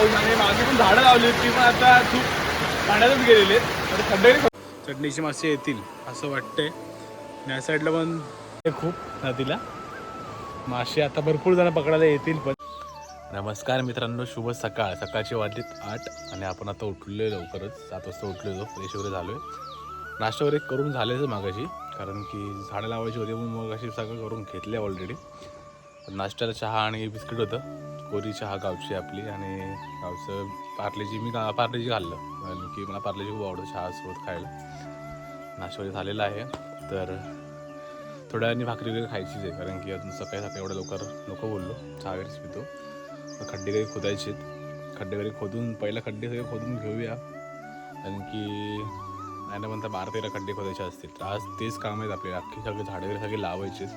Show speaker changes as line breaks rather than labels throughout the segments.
पाऊस आणि मागे पण झाडं लावली होती ती पण आता खूप पाण्यातच गेलेले आहेत. खड्डे चटणीची मासे येतील असं वाटतंय. आणि या साईडला पण आहे खूप नदीला. मासे आता भरपूर जण पकडायला येतील पण नमस्कार मित्रांनो शुभ सकाळ. सकाळची वाजलीत आठ आणि आपण आता उठलोय लवकरच. सात वाजता उठलेलो फ्रेश वगैरे झालोय. नाश्ता वगैरे करून झालेच मागाशी कारण की झाडं लावायची होती म्हणून मग अशी सगळं करून घेतले ऑलरेडी नाश्त्याला चहा आणि बिस्किट होतं. कोरी चहा गावची आपली आणि गावचं पार्लेजी मी गा पार्लेजी खाल्लं. कारण की मला पार्लेजी खूप आवडतो चहासोबत खायला. नाश्ता झालेला आहे. तर थोड्या वेळाने भाकरी वगैरे खायचीच आहे कारण की अजून सकाळी सकाळी एवढ्या लवकर नको बोललो. चहा वगैरेच पितो. तर खड्डे काही खोदायचे खड्डे वगैरे खोदून पहिला खड्डे सगळे खोदून घेऊया. कारण की नाही ना म्हणता बारा तेरा खड्डे खोदायचे असतील. तर आज तेच काम आहेत आपले. अख्खी सगळे झाडे वगैरे सगळे लावायचेच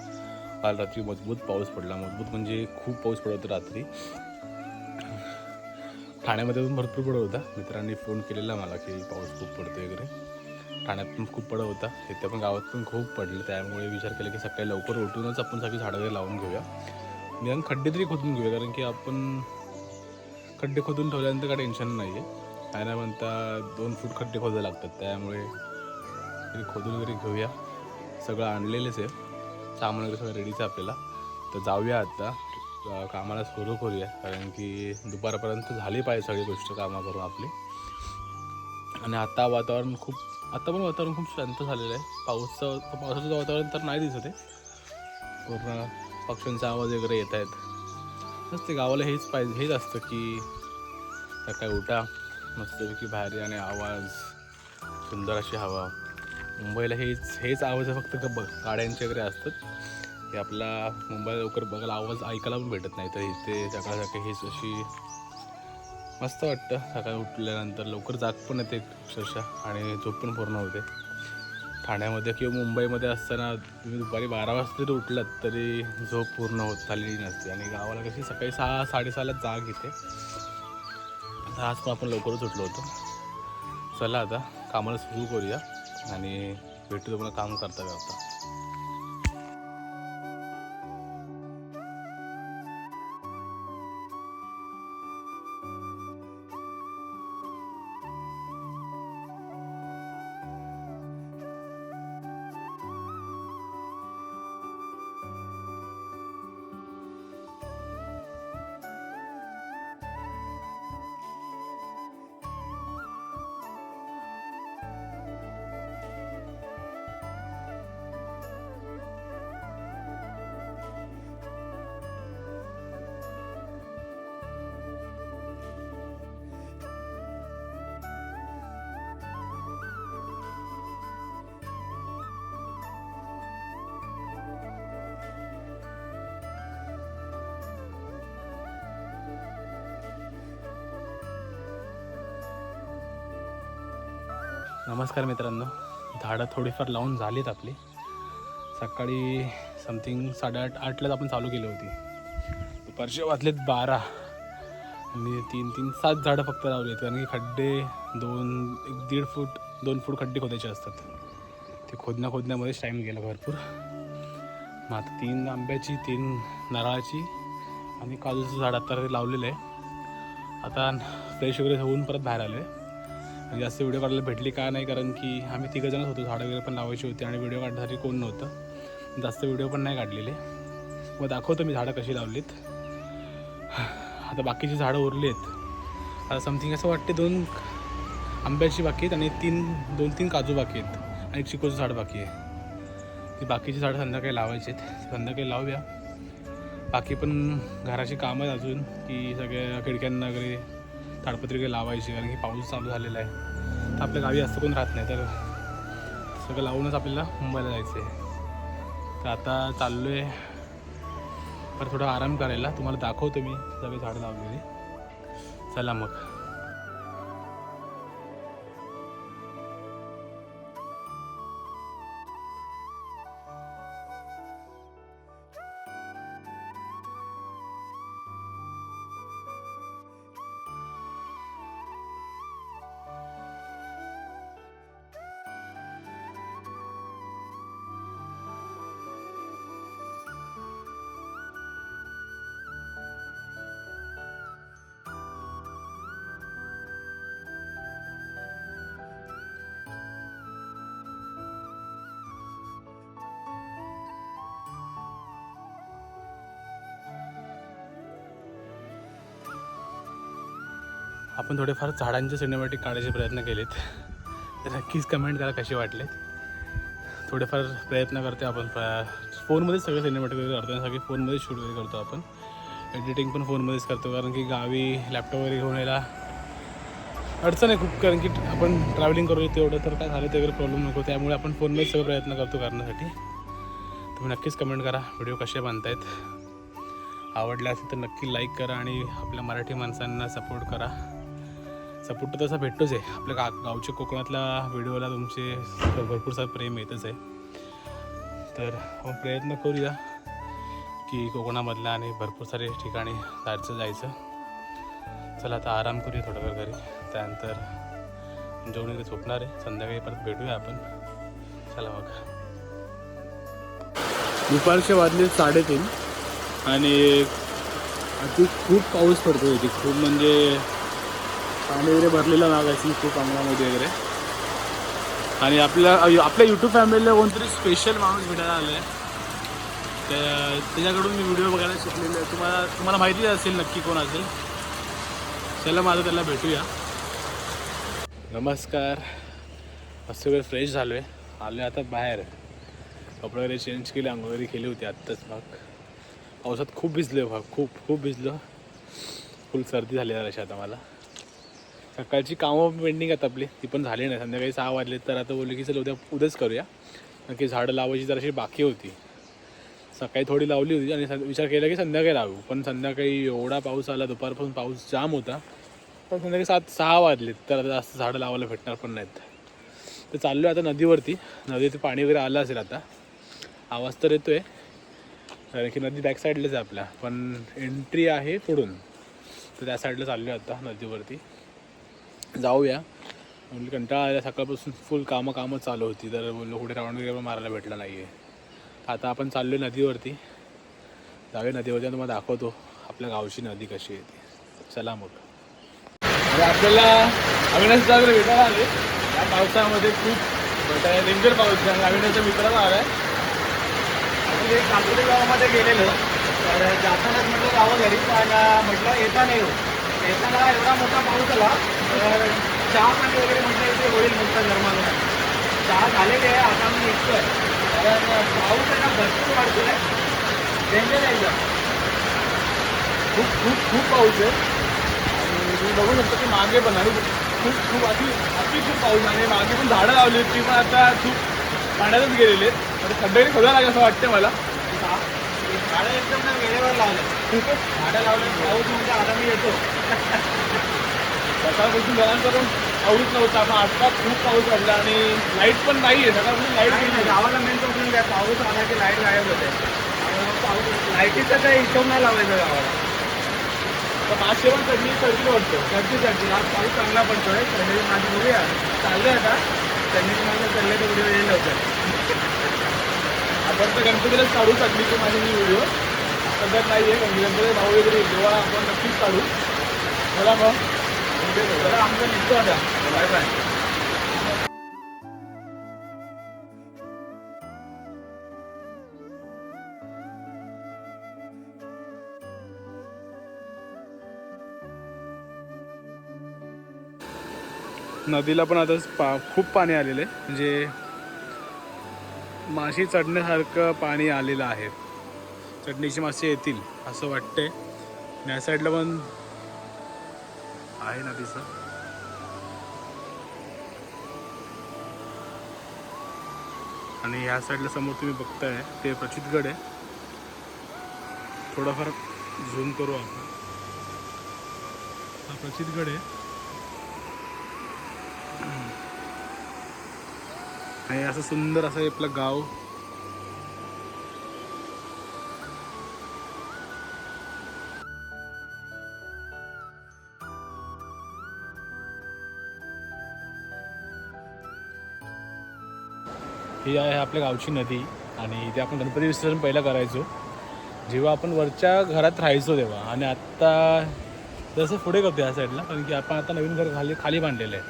काल रात्री मजबूत पाऊस पडला. मजबूत म्हणजे खूप पाऊस पडत होता रात्री. ठाण्यामध्ये पण भरपूर पडत होता. मित्रांनी फोन केलेला मला की पाऊस खूप पडतो वगैरे. ठाण्यात पण खूप पडत होता. इथे पण गावात पण खूप पडलं. त्यामुळे विचार केला की सकाळी लवकर उठूनच आपण सगळी झाडं वगैरे लावून घेऊया. निदान खड्डे तरी खोदून घेऊया कारण की आपण खड्डे खोदून ठेवल्यानंतर काय टेन्शन नाही आहे काय नाही म्हणता दोन फूट खड्डे खोदायला लागतात. त्यामुळे खोदून वगैरे घेऊया. सगळं आणलेलंच आहे. सामान वगैरे सगळं रेडीच आहे आपल्याला. तर जाऊया आता. कामाला सुरू करूया. कारण की दुपारपर्यंत झाली पाहिजे सगळी गोष्ट कामा करून आपली. आणि आता वातावरण खूप आता पण वातावरण खूप शांत झालेलं आहे. पाऊसचं पावसाचं वातावरण तर नाही दिसत आहे. पूर्ण पक्ष्यांचा आवाज वगैरे येत आहेत. बस ते गावाला हेच पाहिजे हेच असतं की सकाळी उठा मस्तपैकी बाहेर आणि आवाज सुंदर अशी हवा. मुंबईला हेच हेच आवाज फक्त ग ब गाड्यांचे वगैरे असतात. हे आपला मुंबईला लवकर बघायला आवाज ऐकायला पण भेटत नाही. तर इथे सकाळ सकाळी हेच अशी मस्त वाटतं. सकाळी उठल्यानंतर लवकर जाग पण येते अक्षरशः आणि झोप पण पूर्ण होते. ठाण्यामध्ये किंवा मुंबईमध्ये असताना तुम्ही दुपारी बारा वाजता जरी उठलात तरी झोप पूर्ण होत झालेली नसते. आणि गावाला कशी सकाळी सहा साडेसहाला जाग येते. आज पण आपण लवकरच उठलो होतो. चला आता कामाला सुरू करूया. आणि भेटू तुम्हाला काम करता करता. नमस्कार मित्रांनो. झाडं थोडीफार लावून झालीत आपली. सकाळी समथिंग साडेआठ आठलाच आपण चालू केली होती. दुपारचे वाजलेत बारा. आणि तीन तीन सात झाडं फक्त लावली आहेत कारण की खड्डे दोन एक दीड फूट दोन फूट खड्डे खोदायचे असतात. ते खोदण्या खोदण्यामध्येच टाईम गेला भरपूर. मग आता तीन आंब्याची तीन नारळाची आणि काजूचं झाड आता ते लावलेलं आहे. आता फ्रेश वगैरे होऊन परत बाहेर आलो आहे आणि जास्त व्हिडिओ काढायला भेटली का नाही कारण की आम्ही तिघंजणच होतो झाडं वगैरे पण लावायची होती आणि व्हिडिओ काढण्यासाठी कोण नव्हतं. जास्त व्हिडिओ पण नाही काढलेले. मग दाखवतो मी झाडं कशी लावलीत. आता बाकीची झाडं उरली आहेत. आता समथिंग असं वाटते दोन आंब्याची बाकी आहेत आणि तीन दोन तीन काजू बाकी आहेत. आणि एक चिकोचं झाड बाकी आहे. ती बाकीची झाडं संध्याकाळी लावायची आहेत. संध्याकाळी लावूया. बाकी पण घराची कामं आहेत अजून की सगळ्या खिडक्यांना वगैरे ताडपत्रिके लावायची कारण की पाऊस चालू झालेला आहे. तर आपल्या गावी असं कोण राहत नाही तर सगळं लावूनच आपल्याला मुंबईला जायचं आहे तर आता चाललो आहे पर थोडा आराम करायला. तुम्हाला दाखवतो मी. सगळे झाडं लावलेली. चला मग. आपण थोडेफार झाडांचे सिनेमॅटिक काढायचे प्रयत्न केलेत. तर नक्कीच कमेंट करा कसे वाटलेत. थोडेफार प्रयत्न करते आपण फ- फोनमध्येच सगळे सिनेमॅटिक वगैरे करतो सगळे फोनमध्येच शूट वगैरे करतो आपण. एडिटिंग पण फोनमध्येच करतो कारण की गावी लॅपटॉप वगैरे घेऊन यायला अडचण आहे खूप. कारण की आपण ट्रॅव्हलिंग करू तेवढं तर काय झालं ते वगैरे प्रॉब्लेम नको. त्यामुळे आपण फोनमध्येच सगळं प्रयत्न करतो करण्यासाठी. तुम्ही नक्कीच कमेंट करा व्हिडिओ कसे बांधतायत आवडले असेल तर नक्की लाईक करा आणि आपल्या मराठी माणसांना सपोर्ट करा. सपोर्ट तसा भेटतोच आहे. आपल्या गा गावच्या कोकणातल्या व्हिडिओला तुमचे भरपूर सारं प्रेम येतच आहे. तर आपण प्रयत्न करूया की कोकणामधल्या आणि भरपूर सारे ठिकाणी जायचं जायचं. चला आता आराम करूया थोडा वेळ घरी. त्यानंतर जेवण वगैरे झोपणार आहे. संध्याकाळी परत भेटूया आपण. चला मग दुपारचे वाजले साडेतीन. आणि अति खूप पाऊस पडतो इथे. खूप म्हणजे पाणी वगैरे भरलेलं नागायची खूप अंगणामध्ये वगैरे. आणि आपल्या आपल्या यूट्यूब फॅमिलीला कोणतरी स्पेशल माणूस भेटायला आलं आहे त्या त्याच्याकडून मी व्हिडिओ बघायला शिकलेले आहे. तुम्हाला तुम्हाला माहिती असेल नक्की कोण असेल. चला माझं त्याला भेटूया. नमस्कार. मस्त वेळ फ्रेश झालो आहे आलो आता बाहेर. कपडे वगैरे चेंज केले आंघोळ वगैरे केली होती आत्ताच भाग. पावसात खूप भिजलो भाग. खूप खूप भिजलो. फुल सर्दी झाली आता मला. सकाळची कामं पेंडिंग आहेत आपली. ती पण झाली नाही. संध्याकाळी सहा वाजले तर आता बोलले की चल उद्या उद्याच करूया. कारण की झाडं लावायची जराशी बाकी होती. सकाळी थोडी लावली होती आणि विचार केला की संध्याकाळी लावू. पण संध्याकाळी एवढा पाऊस आला दुपारपासून पाऊस जाम होता. पण संध्याकाळी सात सहा वाजलेत. तर आता जास्त झाडं लावायला भेटणार पण नाहीत. तर चाललो आता नदीवरती. नदीत पाणी वगैरे आलं असेल आता. आवाज तर येतो आहे कारण की नदी बॅक साईडलाच आहे आपल्या पण एंट्री आहे पुढून. तर त्या साईडला चाललो आहे आता नदीवरती. जाऊया. म्हणजे कंटाळा आला सकाळपासून फुल कामं कामं चालू होती. तर बोललो कुठे राऊंड वगैरे पण मारायला भेटला नाही आहे आता आपण चाललो आहे नदीवरती. जाऊया नदीवरती तुम्हाला दाखवतो आपल्या गावची नदी कशी आहे ती. चला मग. आपल्याला अविनाश दादा भेटायला आले या पावसामध्ये खूप डेंजर पाऊस आहे. अविनाशच्या मित्राला आला आहे
ॲक्च्युली गावामध्ये गेलेलो. तर जातानाच म्हटलं गावं घरी पण म्हटलं येता नाही हो. येताना एवढा मोठा पाऊस आला चहा पाणी वगैरे म्हटलं इथे होईल म्हटलं गरमागरम चहा झालेले आहे आता मी निघतोय. कारण पाऊस आहे ना भरपूर वाढतोय डेंजर आहे
खूप खूप खूप पाऊस आहे. आणि तुम्ही बघू शकता की मागे पण आणि खूप खूप अति अति खूप पाऊस आणि मागे पण झाडं लावली आहेत ती पण आता खूप पाण्यातच गेलेले आहेत. आता खड्डे खोदा लागेल असं वाटतं मला.
झाडं एकदम ना वेळेवर लावलं झाडं लावलं पाऊस म्हणजे आता मी येतो.
सकाळपासून घरांकरून पाऊस नव्हता. पण आता खूप पाऊस पडला आणि लाइट पण नाही आहे सकाळपासून लाइट
नाही, गावाला मेन प्रॉब्लेम काय? पाऊस आला की लाइट गायब होते. मग पाऊस लाईटीचा काही हिशोब नाही लावायचा गावाला.
तर मासे पण चढली चढली वाटतं.
गर्दी गर्दी. आज पाऊस चांगला पडतोय. थंडी माझी बघूया चाललंय आता. थंडी माझं चाललंय तर व्हिडिओ येईल लवकर.
आपण तर गणपतीलाच काढू चढलीचे माझे मी व्हिडिओ सध्या नाही आहे गणपती भाऊ वगैरे तेव्हा आपण नक्कीच काढू. मला मग.
आमचं निघतो आता बाय बाय
नदीला पण आता पा खूप पाणी आलेलं आहे. म्हणजे माशी चढण्यासारखं पाणी आलेलं आहे. चढणीची मासे येतील असं वाटतंय. या साईडला पण आहे नदीचं आणि ह्या साईडला समोर तुम्ही बघताय ते प्रचितगड आहे. थोडाफार झूम करू आपण. हा प्रचितगड आहे. आणि असं सुंदर असं आपलं गाव ही आहे आपल्या गावची नदी आणि इथे आपण गणपती विसर्जन पहिला करायचो. जेव्हा आपण वरच्या घरात राहायचो तेव्हा. आणि आत्ता जसं पुढे करतो या साईडला कारण की आपण आता नवीन घर खाली खाली बांधलेलं आहे.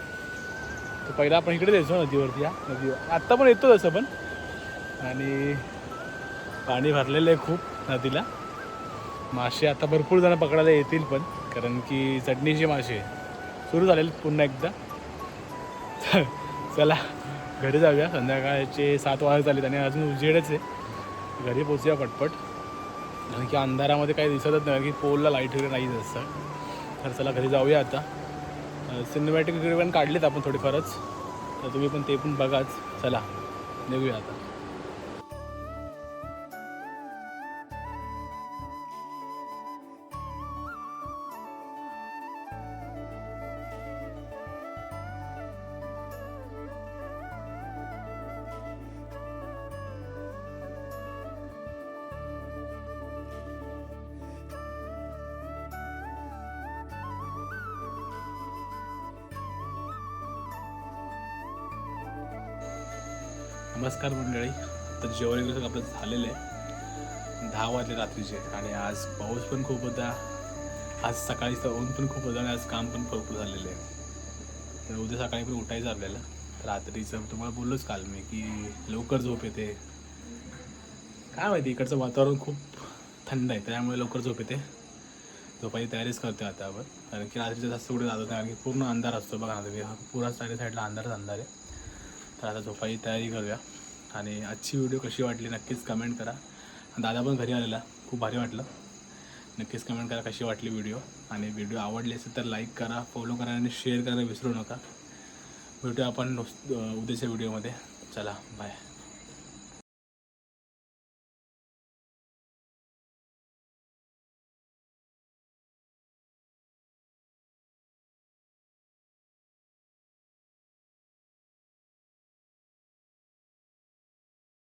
तर पहिला आपण इकडे द्यायचो नदीवरती या नदीवर आत्ता पण येतो तसं पण. आणि पाणी भरलेलं आहे खूप नदीला. मासे आता भरपूर जण पकडायला येतील पण कारण की चटणीचे मासे सुरू झालेले पुन्हा एकदा. चला घरी जाऊया. संध्याकाळचे सात वाजत झाले आणि अजून उजेडच आहे. घरी पोचूया पटपट. कारण की अंधारामध्ये काही दिसतच नाही की पोलला लाइट वगैरे नाही असतं तर चला घरी जाऊया आता. सिनेमॅटिक वगैरे पण काढलेत आपण थोडीफारच. तर तुम्ही पण ते पण बघाच. चला निघूया आता. नमस्कार मंडळी. तर जेवण वगैरे आपलं झालेलं आहे. दहा वाजले रात्रीचे आणि आज पाऊस पण खूप होता. आज सकाळी ऊन पण खूप होतं आणि आज काम पण भरपूर झालेलं आहे. तर उद्या सकाळी पण उठायचं आपल्याला. रात्रीचं तुम्हाला बोललोच काल मी की लवकर झोप येते. काय माहिती इकडचं वातावरण खूप थंड आहे त्यामुळे लवकर झोप येते. झोपायची तयारीच करते आता आपण. कारण की रात्रीचं जास्त कुठे जात नाही कारण की पूर्ण अंधार असतो बघा ना तुम्ही. पुरा साईड साईडला अंधारच अंधार आहे. तर आता झोपायची तयारी करूया. आणि आजची व्हिडिओ कशी वाटली नक्कीच कमेंट करा. दादा पण घरी आलेला खूप भारी वाटलं. नक्कीच कमेंट करा कशी वाटली व्हिडिओ आणि व्हिडिओ आवडली असेल तर लाईक करा फॉलो करा आणि शेअर करायला विसरू नका. भेटूया आपण नुस- उद्याच्या व्हिडिओमध्ये चला बाय